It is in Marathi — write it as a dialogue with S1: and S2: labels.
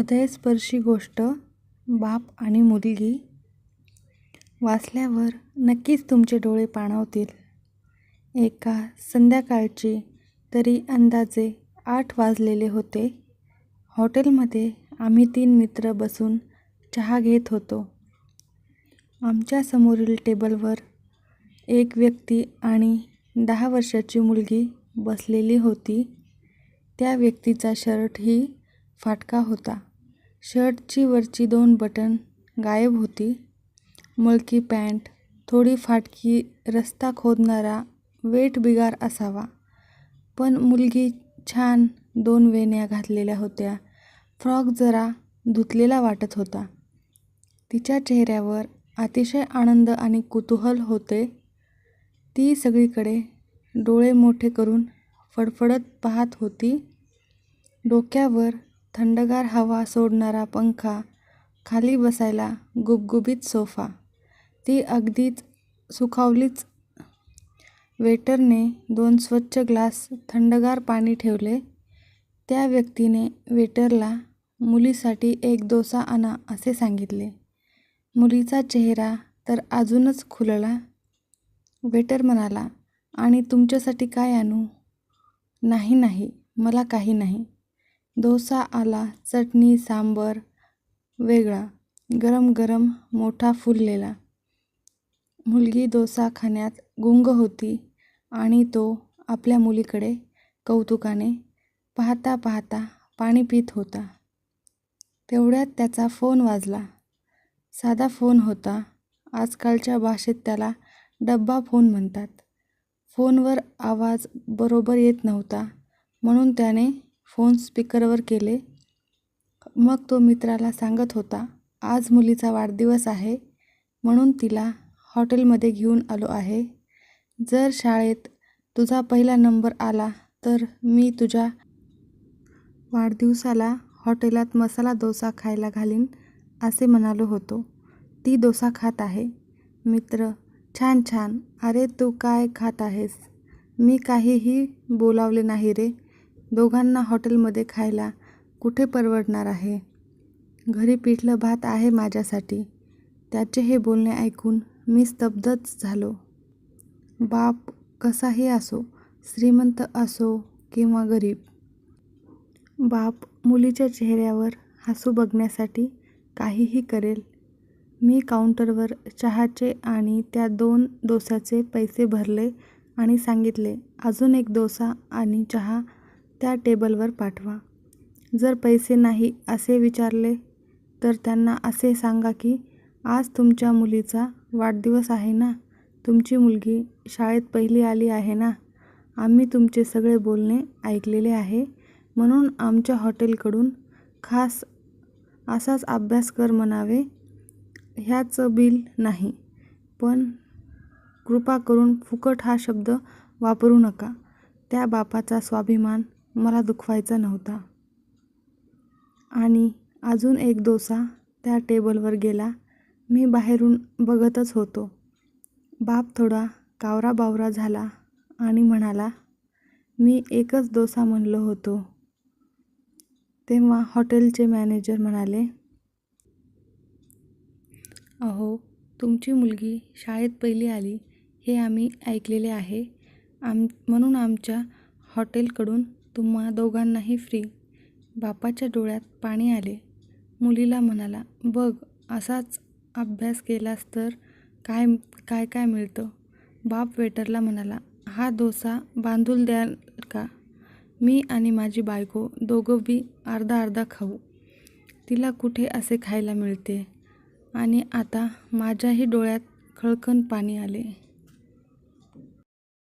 S1: हृदयस्पर्शी गोष्ट बाप आणि मुलगी वाचल्यावर नक्कीच तुमचे डोळे पाणावतील. एका संध्याकाळची तरी अंदाजे आठ वाजलेले होते. हॉटेलमध्ये आम्ही तीन मित्र बसून चहा घेत होतो. आमच्या समोरील टेबलवर एक व्यक्ती आणि दहा वर्षाची मुलगी बसलेली होती. त्या व्यक्तीचा शर्टही फाटका होता. शर्टची वरची दोन बटन गायब होती. मळकी पॅन्ट थोडी फाटकी रस्ता खोदणारा वेठबिगार असावा. पण मुलगी छान दोन वेण्या घातलेल्या होत्या. फ्रॉक जरा धुतलेला वाटत होता. तिच्या चेहऱ्यावर अतिशय आनंद आणि कुतूहल होते. ती सगळीकडे डोळे मोठे करून फडफडत पाहत होती. डोक्यावर थंडगार हवा सोडणारा पंखा, खाली बसायला गुबगुबीत सोफा. ती अगदीच सुखावलीच. वेटरने दोन स्वच्छ ग्लास थंडगार पाणी ठेवले. त्या व्यक्तीने वेटरला मुलीसाठी एक डोसा आणा असे सांगितले. मुलीचा चेहरा तर अजूनच खुलला. वेटर म्हणाला, आणि तुमच्यासाठी काय आणू? नाही नाही, मला काही नाही. डोसा आला चटणी सांबर वेगळा, गरम गरम मोठा फुललेला. मुलगी डोसा खाण्यात गुंग होती आणि तो आपल्या मुलीकडे कौतुकाने पाहता पाहता पाणी पीत होता. तेवढ्यात त्याचा फोन वाजला. साधा फोन होता. आजकालच्या भाषेत त्याला डब्बा फोन म्हणतात. फोनवर आवाज बरोबर येत नव्हता म्हणून त्याने फोन स्पीकरवर केले. मग तो मित्राला सांगत होता, आज मुलीचा वाढदिवस आहे म्हणून तिला हॉटेलमध्ये घेऊन आलो आहे. जर शाळेत तुझा पहिला नंबर आला तर मी तुझ्या वाढदिवसाला हॉटेलात मसाला डोसा खायला घालीन असे म्हणालो होतो. ती डोसा खात आहे. मित्र छान छान. अरे तू काय खात आहेस? मी काहीही बोलावले नाही रे. दोघांना हॉटेलमध्ये खायला कुठे परवडणार आहे? घरी पिठलं भात आहे माझ्यासाठी. त्याचे हे बोलणे ऐकून मी स्तब्धच झालो. बाप कसाही असो, श्रीमंत असो किंवा गरीब. बाप मुलीच्या चेहऱ्यावर हसू बघण्यासाठी काहीही करेल. मी काउंटरवर चहाचे आणि त्या दोन डोसाचे पैसे भरले आणि सांगितले, अजून एक डोसा आणि चहा त्या टेबलवर पाठवा. जर पैसे नाही असे विचारले तर त्यांना असे सांगा की, आज तुमच्या मुलीचा वाढदिवस आहे ना, तुमची मुलगी शाळेत पहिली आली आहे ना, आम्ही तुमचे सगळे बोलणे ऐकलेले आहे म्हणून आमच्या हॉटेलकडून खास असाच अभ्यास कर म्हणावे. ह्याचं बिल नाही. पण कृपा करून फुकट हा शब्द वापरू नका. त्या बापाचा स्वाभिमान मला दुखवायचा नव्हता. आणि अजून एक डोसा त्या टेबलवर गेला. मी बाहेरून बघतच होतो. बाप थोडा कावरा बावरा झाला आणि म्हणाला, मी एकच डोसा म्हणलो होतो. तेव्हा हॉटेलचे मॅनेजर म्हणाले, अहो, तुमची मुलगी शाळेत पहिली आली हे आम्ही ऐकलेले आहे आम म्हणून आमच्या हॉटेलकडून तुम्हा दोघांनाही फ्री. बापाच्या डोळ्यात पाणी आले. मुलीला म्हणाला, बघ असाच अभ्यास केलास तर काय काय मिळतं. बाप वेटरला म्हणाला, हा डोसा बांधून द्याल का? मी आणि माझी बायको दोघंबी अर्धा अर्धा खाऊ. तिला कुठे असे खायला मिळतेय. आणि आता माझ्याही डोळ्यात खळखळ पाणी आले.